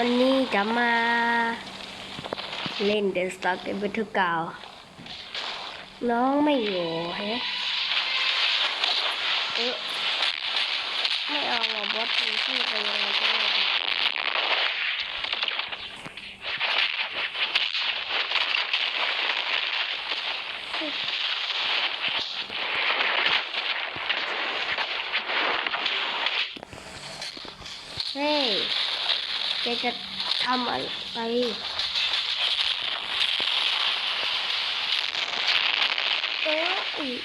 วันนี้จะมาเล่นเดนสตาร์เกมเบทเก่าน้องไม่อยู่แฮะเอ๊ะไม่เอาหรอบอสมีที่ไปเลยงก็ไม่ได้เฮ้ยแกจะ ทำอะไรเอ๊ะอีก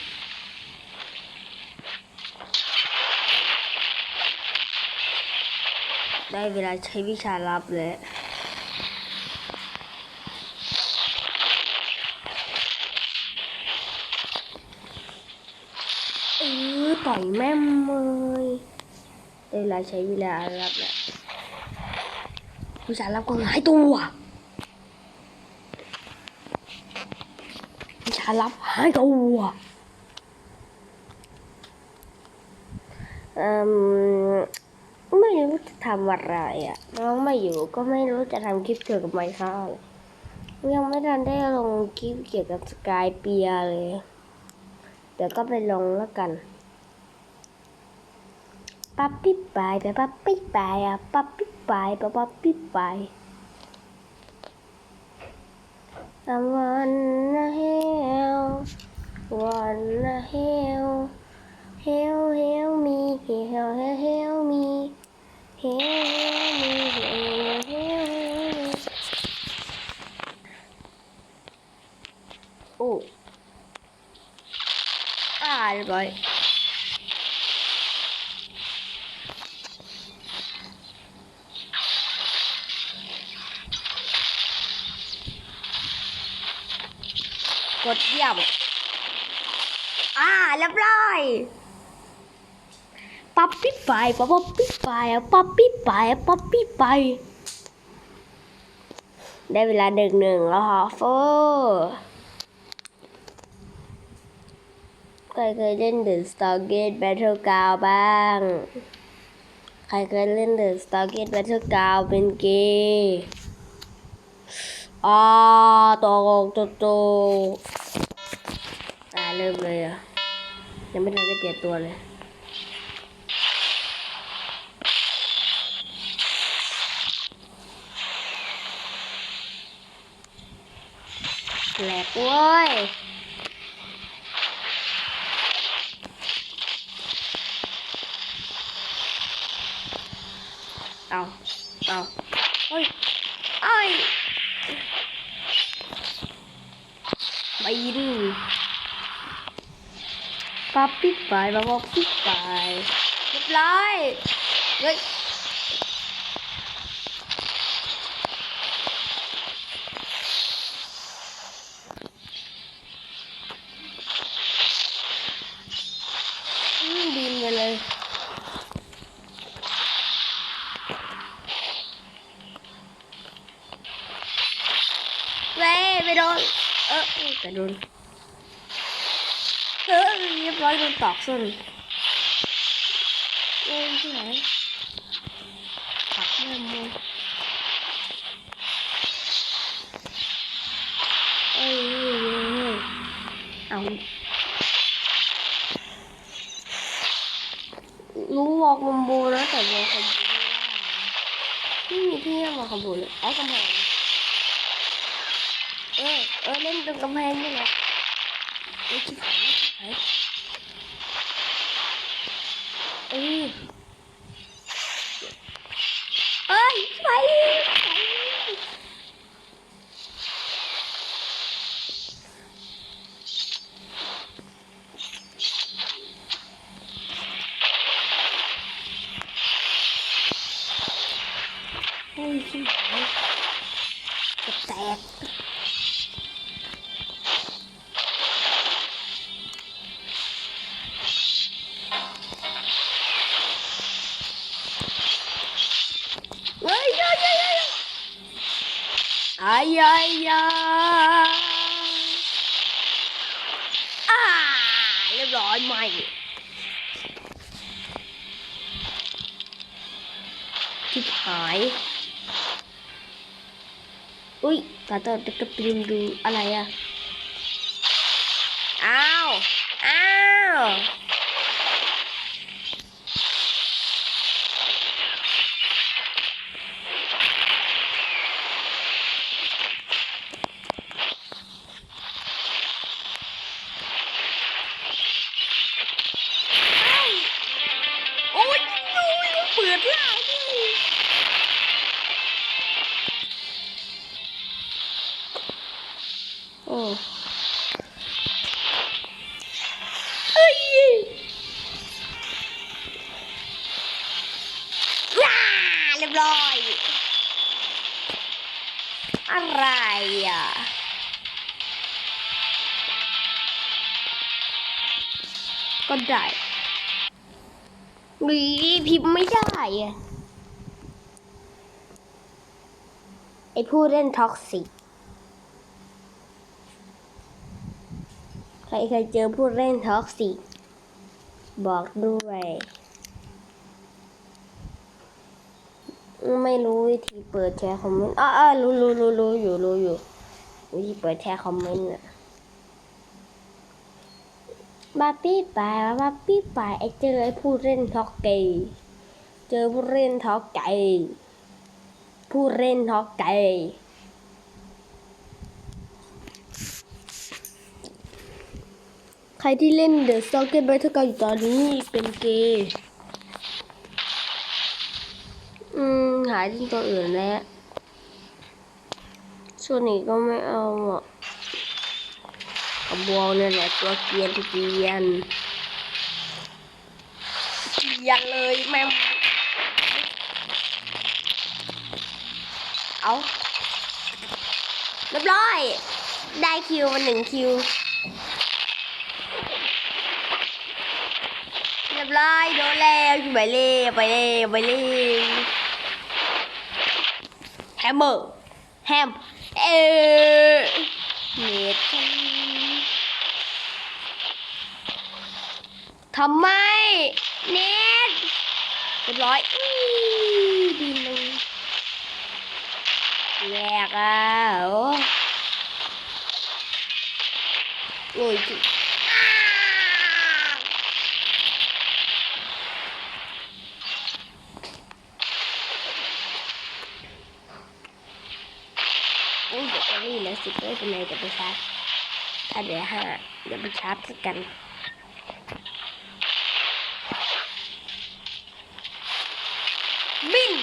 ได้เวลาใช้วิชาลับแล้วเออต่อยแม่มเลยได้เวลาใช้วิชาลับแล้ว วิชาลับก็หายตัววิชาลับหายตัวอ่มไม่รู้จะทำอะไรอะ น้องไม่อยู่ก็ไม่รู้จะทำคลิปเกี่ยวกับไมค์ครับยังไม่ทันได้ลงคลิปเกี่ยวกับสกายเปียเลย เดี๋ยวก็ไปลงแล้วกัน ปั๊บปิ๊บไปไปปั๊บปิ๊บไปอะปั๊บปิ๊บไปปั๊บปั๊บปิ๊บไป I wanna help, wanna help, help, help me, help, help, help me, help, help me, help, help, help me. โอ้อ่าเรียบร้อย กดเยี่ยม อ่าเรียบร้อยปั๊บปิ๊บไปปั๊บปั๊บปิ๊บไปปั๊บปิ๊บไปปั๊บปิ๊บไป ได้เวลาหนึ่งหนึ่งแล้วฮะโฟใครเคยเล่น The Stargate Battleground บ้าง ใครเคยเล่น The Stargate Battleground เป็นเกย์ อ่าตกตกตกตายเริ่มเลยอะ ยังไม่ทันได้เปลี่ยนตัวเลยแหลกเว้ยเอาเอาเฮ้ยเอ้ยบิน ปั๊บปิ๊บไปปั๊บปั๊บปิ๊บไปเรียบร้อยเฮ้ยบินไปเลยเว้ยไปโดน เออเออแต่โดน เออเรียบร้อยโดนตอกส้นเล่นที่ไหนปักแม่มูเอ้ยเอ้ยเอ้ยเอ้ยเอารู้วอลคอมโบนะแต่วอลคอมโบไม่ได้ไม่มีที่ให้วอลคอมโบเลยเอากำแพงเออเออเล่นตรงกำแพงนี่แหละ เอายายาอ่าเรียบร้อยใหม่ทิบหาย อุ้ยตาตาจะไปดูดูอะไรอะอ้าว อ้าว โอ้เอ้ยว้าเรียบร้อย อะไรอะก็ได้หรือพิมพ์ไม่ได้อะไอผู้เล่นท็อกซิก ครเคยเจอผู้เล่นท็อกซิกบอกด้วย ไม่รู้วิธีเปิดแชร์คอมเมนต์อ้อๆรู้รู้รู้รู้อยู่รู้อยู่ วิธีเปิดแชร์คอมเมนต์อะบาปี้ปายบาปี้ปายไอเจอไอผู้เล่นท็อกเกย์เจอผู้เล่นท็อกไก่ผู้เล่นท็อกไก่ ใครที่เล่นเดอะสโตเกตเบทเกอยู่ตอนนี้เป็นเกย์อืม หาที่ตัวอื่นแล้วช่วงนี้ก็ไม่เอาอะกระบองนี่นแหละตัวเกรียนเกรียนเกรียนเลยแม่งเอาเรียบร้อย ได้คิวมาหนึ่งคิว เรียโดนแล้วไปเลยไปเลยไปเลยแฮมเมอร์แฮมเออเน็ตทำไมเน็ตเรียบร้อยดีเลยแยกอะโอ้โอ้ยจิอ้าว อุ้ยเดี๋ยวจะรีบแล้วสิบไม่เป็นไรเดี๋ยวไปชาร์จถ้าเดี๋ยวห้าเดี๋ยวไปชาร์จกันบิน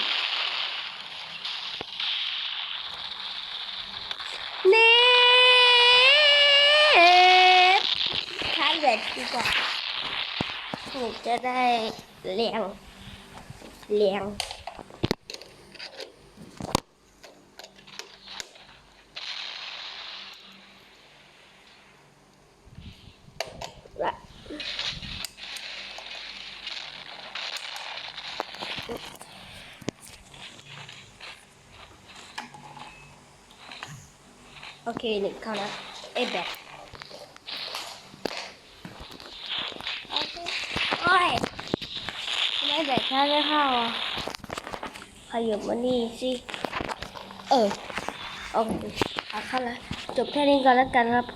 เน็ตชาร์จแบตดีกว่าหนูจะได้เลี้ยงเลี้ยง เคหนึ่งเข้าแล้วเอ้แบตโอเคโอ้ยไม่แบตถ้าไม่เข้าอะขยับมานี่สิ เออโอเคเอาเข้าละจบแค่นี้ก่อนแล้วกันครับ